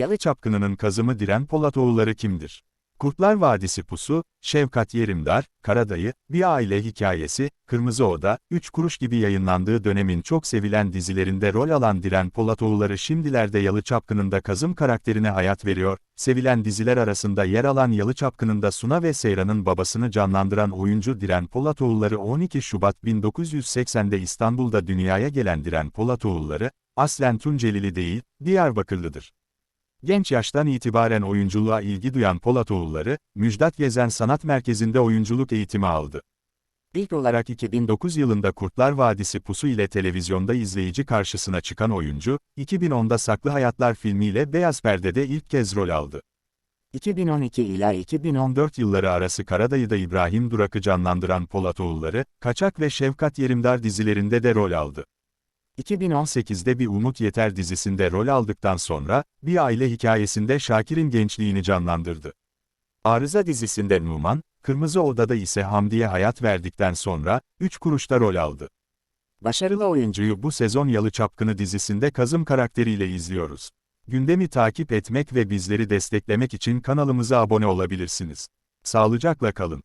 Yalı Çapkını'nın kazımı Diren Polatoğulları kimdir? Kurtlar Vadisi Pusu, Şevkat Yerimdar, Karadayı, Bir Aile Hikayesi, Kırmızı Oda, Üç Kuruş gibi yayınlandığı dönemin çok sevilen dizilerinde rol alan Diren Polatoğulları şimdilerde Yalı Çapkını'nda kazım karakterine hayat veriyor. Sevilen diziler arasında yer alan Yalı Çapkını'nda Suna ve Seyran'ın babasını canlandıran oyuncu Diren Polatoğulları 12 Şubat 1980'de İstanbul'da dünyaya gelen Diren Polatoğulları, aslen Tuncelili değil, Diyarbakırlıdır. Genç yaştan itibaren oyunculuğa ilgi duyan Polatoğulları, Müjdat Gezen Sanat Merkezi'nde oyunculuk eğitimi aldı. İlk olarak 2009 yılında Kurtlar Vadisi Pusu ile televizyonda izleyici karşısına çıkan oyuncu, 2010'da Saklı Hayatlar filmiyle Beyaz Perde'de ilk kez rol aldı. 2012 ila 2014 yılları arası Karadayı'da İbrahim Durak'ı canlandıran Polatoğulları, Kaçak ve Şevkat Yerimdar dizilerinde de rol aldı. 2018'de Bir Umut Yeter dizisinde rol aldıktan sonra, bir aile hikayesinde Şakir'in gençliğini canlandırdı. Arıza dizisinde Numan, Kırmızı Oda'da ise Hamdi'ye hayat verdikten sonra, 3 kuruşta rol aldı. Başarılı oyuncuyu bu sezon Yalı Çapkını dizisinde Kazım karakteriyle izliyoruz. Gündemi takip etmek ve bizleri desteklemek için kanalımıza abone olabilirsiniz. Sağlıcakla kalın.